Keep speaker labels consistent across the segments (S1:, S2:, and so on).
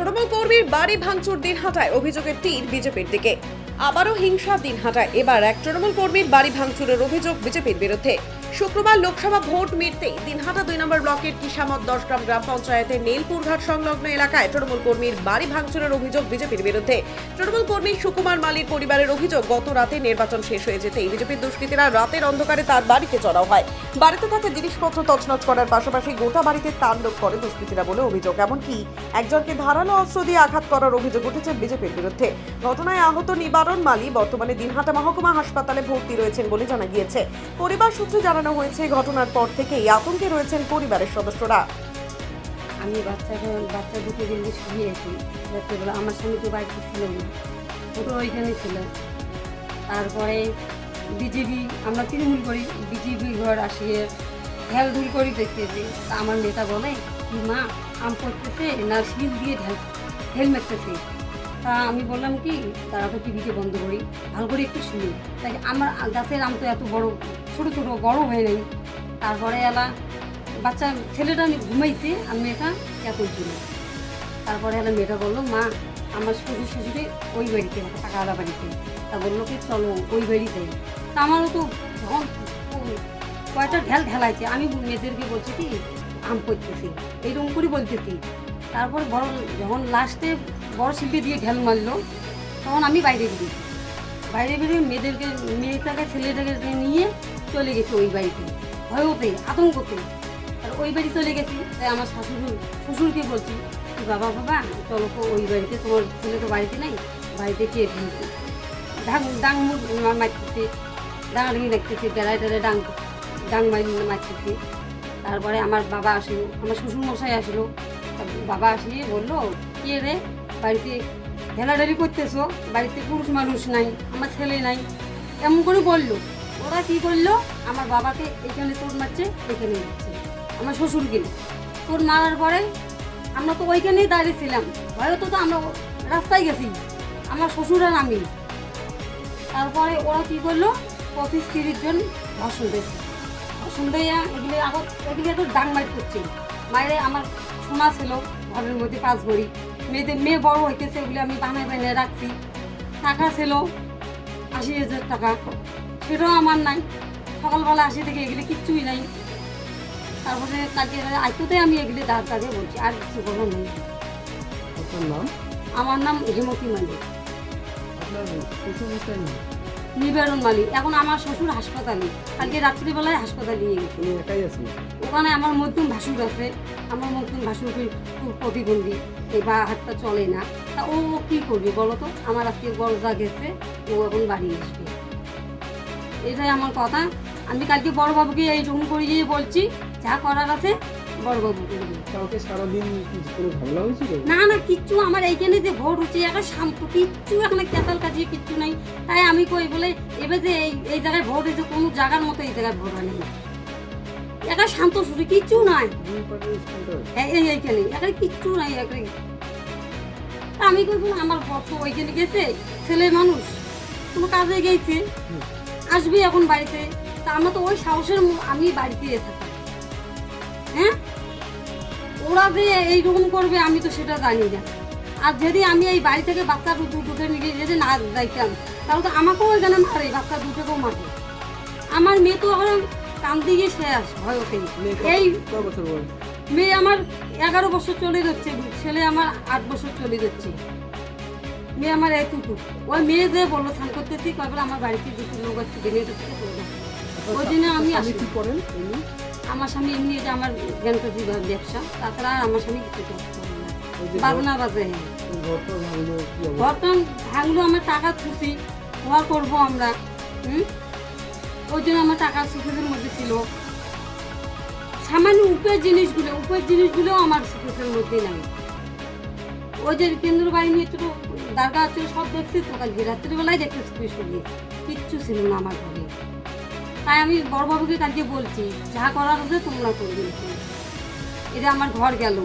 S1: তৃণমূল কর্মীর বাড়ি ভাঙচুর দিনহাটায় অভিযোগের তীর বিজেপির দিকে। আবারও হিংসা দিন হাঁটায়। এবার এক তৃণমূল কর্মীর বাড়ি ভাঙচুরের অভিযোগ বিজেপির বিরুদ্ধে। শুক্রবার লোকসভা ভোট মিটতেই দিনহাটা দুই নম্বর ব্লকের কিসামত দশগ্রাম গ্রাম পঞ্চায়েতের নীলপুরঘাট সংলগ্ন এলাকায় তৃণমূল কর্মীর বাড়ি ভাঙচুরের অভিযোগ বিজেপির বিরুদ্ধে। তৃণমূল কর্মী সুকুমার মালির পরিবারের অভিযোগ, গত রাতে নির্বাচন শেষ হয়ে যেতেই বিজেপির দুষ্কৃতীরা রাতের অন্ধকারে তার বাড়িতে চড়াও হয়। বাড়িতে থাকা জিনিসপত্র তছনছ করার পাশাপাশি গোটা বাড়িতে তাণ্ডব করে দুষ্কৃতীরা বলে অভিযোগ। এমনকি একজনকে ধারালো অস্ত্র দিয়ে আঘাত করার অভিযোগ উঠেছে বিজেপির বিরুদ্ধে। ঘটনায় আহত নিবারণ মালি বর্তমানে দিনহাটা মহকুমা হাসপাতালে ভর্তি রয়েছেন বলে জানা গিয়েছে। পরিবার সূত্রে জানানো হয়েছে ঘটনার পর থেকেই আতঙ্কে রয়েছেন পরিবারের সদস্যরা।
S2: আমি বাচ্চাকে বাচ্চা দুটো দিন শুয়েছি রাত্রেবেলা আমার স্বামী তো বাড়িতে ছিল না। ও তো ওইখানে ছিল। তারপরে বিজেপি, আমরা তৃণমূল করি, বিজেপি ঘর আসিয়ে ঢেলঢুল করি দেখতেছি। তা আমার নেতা বলে, কি মা, আম করতেছে না শিল দিয়ে ঢেল ঢেল মারতেছে? তা আমি বললাম কি, তারা তো টিভিকে বন্ধ করি, ভালো করে একটু শুনি। তাই আমার গাছের আম তো এত বড় ছোট ছোটো বড় হয়ে নাই তারপরে এলা বাচ্চা ছেলেটা আমি ঘুমাইছে, আর মেয়েটা ইয়া করছিল তারপরে এলা মেয়েটা বলল, মা, আমার শ্বশুর শ্বশুরে ওই বাড়িতে টাকাওয়ালা বাড়িতে। তা বলল কি, চলো ওই বাড়িতে। তা আমারও তো ও- কয়টা ঢেল ঢেলাইছে। আমি মেয়েদেরকে বলছি কি, আম করতেছি এইরকম করে বলতেছি। তারপর বড়, যখন লাস্টে বড় শিল্পী দিয়ে ঢেল মারলো, তখন আমি বাইরে বেরিয়েছি। বাইরে বেরিয়ে মেয়েদেরকে, মেয়েটাকে, ছেলেটাকে নিয়ে চলে গেছি ওই বাড়িতে। ভয়তে আতঙ্কতে আর ওই বাড়ি চলে গেছি, তাই আমার শাশুড়ি, শ্বশুরকে বলছি বাবা বাবা, চলো তো ওই বাড়িতে, তোমার ছেলে তো বাড়িতে নাই, বাড়িতে কে ঢুকছে ডাং ডাং মারতেছে, ডাঙাডাঙি দেখতেছে বেড়ায় টেড়ায় ডাং ডাং মারি মারতেছে। তারপরে আমার বাবা আসলো, আমার শ্বশুর মশাই আসলো বাবা আসিয়ে বলল, কে রে, বাড়িতে ঢেলাঢেলি করতেছো? বাড়িতে পুরুষ মানুষ নাই, আমার ছেলে নাই। এমন করে বলল। ওরা কি করল? আমার বাবাকে এখানে তোর মারছে, এখানে মারছে আমার শ্বশুরকে তোর মারার পরে আমরা তো ওইখানেই দাঁড়িয়েছিলাম হয়তো তো আমরা রাস্তায় গেছি। আমার শ্বশুর আর আমি। তারপরে ওরা কি করল? পঁচিশ তিরিশ জন ভাষণ দিয়েছে ভাষণ দিয়ে এগুলি আগত এগুলি তো ডাং মাইট করছে। মায়ের আমার সোনা ছিল, ঘরের মধ্যে পাঁচ ভরি। মেয়েদের মেয়ে বড় হইতেছে ওগুলি আমি বানায় বানিয়ে রাখছি। টাকা ছিল, আশি হাজার টাকা। সেটাও আমার নাই। সকালবেলা আসি থেকে এগুলি কিচ্ছুই নাই। তারপরে কালকে আইতুতে আমি এগুলি দাঁড় দাঁড়িয়ে বলছি আর কিছু বলার নেই
S3: নাম?
S2: আমার নাম হেমতি মালিক। নিবারণ মালিক। এখন আমার শ্বশুর হাসপাতালে। কালকে রাত্রিবেলায় হাসপাতালে নিয়ে গেছে। ওখানে আমার মধ্যম ভাসুর আছে। আমার মধ্যম ভাসুর খুব প্রতিবন্ধী। এই বা হাতটা চলে না। তা ও কি করবে বলো তো? আমার আজকে গরজা গেছে। ও এখন বাড়ি আসবে। এটাই আমার কথা। আমি কালকে বড়বাবুকে এইরকম করে গিয়ে বলছি যা করার আছে বড়বাবু
S3: কাউকে সারাদিন কোনো ঝামেলা হয়েছিল?
S2: না না কিচ্ছু আমার এইখানে যে ভোট হচ্ছে একটা শান্ত কিচ্ছু এখানে ক্যাসাল কাজিয়ে কিচ্ছু নাই। তাই আমি কই বলে এবার যে এই এই জায়গায় ভোট হয়েছে কোনো জায়গার মতো এই জায়গায় ভোট হয়নি। একা শান্ত শুধু কিচ্ছু নাই। এই- এই এইখানে এখানে কিচ্ছু নাই এখানে। আমি কই বলে আমার ভোট তো ওইখানে গেছে ছেলে মানুষ কোনো কাজে গেছে। আসবি এখন বাড়িতে। তা আমরা তো ওই সাহসের আমি বাড়িতে থাকি হ্যাঁ? ওরা যে এইরকম করবে আমি তো সেটা জানি না। আর যদি আমি এই বাড়ি থেকে বাচ্চা দুটোকে নিয়ে যদি না যাইতাম তাহলে তো আমাকেও এখানে মারে বাচ্চা দুটোকেও মারে। আমার মেয়ে তো এখন কান্দি গিয়ে শেষ ভয়তে এই মেয়ে আমার এগারো বছর চলে যাচ্ছে ছেলে আমার আট বছর চলে যাচ্ছে। মেয়ে আমার এতটুকু ওই মেয়ে যে বলল স্নান করতেছি কয়বার আমার বাড়িতে দুটো লোক আছে বেরিয়ে যাচ্ছে ওই জন্য আমি আসি।
S3: কি করেন?
S2: আমার স্বামী এমনি যে আমার জ্ঞানপ্রতি ব্যবসা তাছাড়া আর আমার স্বামী কিছু করে না। বাজনা বাজে।
S3: ঘর- ঘরটা ভাঙলো
S2: আমার টাকা খুশি ঘর করব আমরা হুম? ওই জন্য আমার টাকা সুখের মধ্যে ছিল। সামান্য উপের জিনিসগুলো উপের জিনিসগুলো আমার সুখের মধ্যে নাই। ওই যে কেন্দ্র বাহিনী ছোট দারগা ছিল সব দেখছি তো কালকে রাত্রিবেলায় দেখতে গিয়ে কিচ্ছু ছিল না আমার ঘরে। তাই আমি বড়বাবুকে কালকে বলছি, যা করার হচ্ছে তোমরা করবে। এটা আমার ঘর গেল।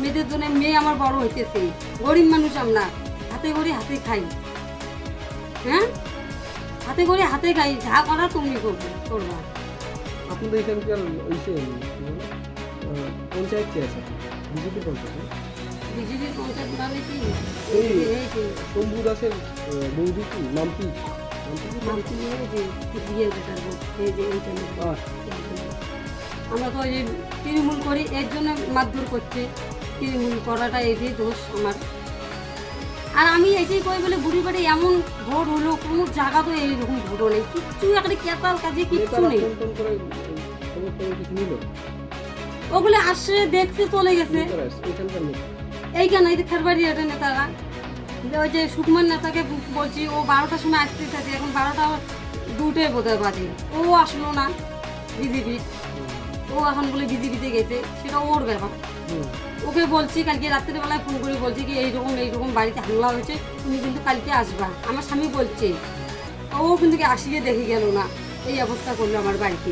S2: মেয়েদের জন্য মেয়ে আমার বড় হইতেছে। গরিব মানুষ আমরা, হাতে করে হাতে খাই। হ্যাঁ? হাতে করে হাতে খাই, যা করা তুমি করবে, করবা।
S3: আপনাদের এখানকার পঞ্চায়েত কি আছে? বিজেপি পঞ্চায়েত
S2: মানে
S3: শম্ভু দাসের বৌদি কি। আহ,
S2: আমরা তো এই তৃণমূল করি এর জন্য মারধর করছে তৃণমূল করাটা এটাই দোষ আমার আর আমি এটাই কই বলে বুড়ি বাড়ি এমন ভোট হলো কোনো জায়গা তো এইরকম ভোট নেই কিচ্ছু একটা কেতাল কাজে কিচ্ছু নেই ওগুলো আসছে দেখতে চলে গেছে এইখানে এই যে খেরবাড়ি এটা নেতারা ওই যে সুকুমার নেতাকে বলছি ও বারোটার সময় আসতে চাইছে এখন বারোটা দুটোই বোধহয় বাজে। ও আসলো না বিজেপির ও এখন বলে বিজেপিতে গেছে সেটা ওর ব্যাপার। ওকে বলছি কালকে রাত্রেবেলায় ফোন করে বলছি কি এইরকম এইরকম বাড়িতে হামলা হয়েছে তুমি কিন্তু কালকে আসবা। আমার স্বামী বলছে ও কিন্তু আসিয়ে দেখে গেল না এই অবস্থা করল আমার বাড়িতে।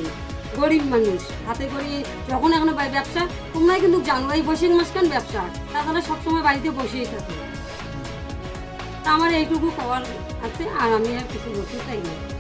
S2: গরিব মানুষ। হাতে করে যখন এখনও ব্যবসা, তোমরাই কিন্তু জানো এই বৈশাখ মাস কেন ব্যবসা? তাছাড়া সবসময় বাড়িতে বসেই থাকে। তা আমার এইটুকু পাওয়ার আছে, আর আমি আর কিছু বলতে চাই না।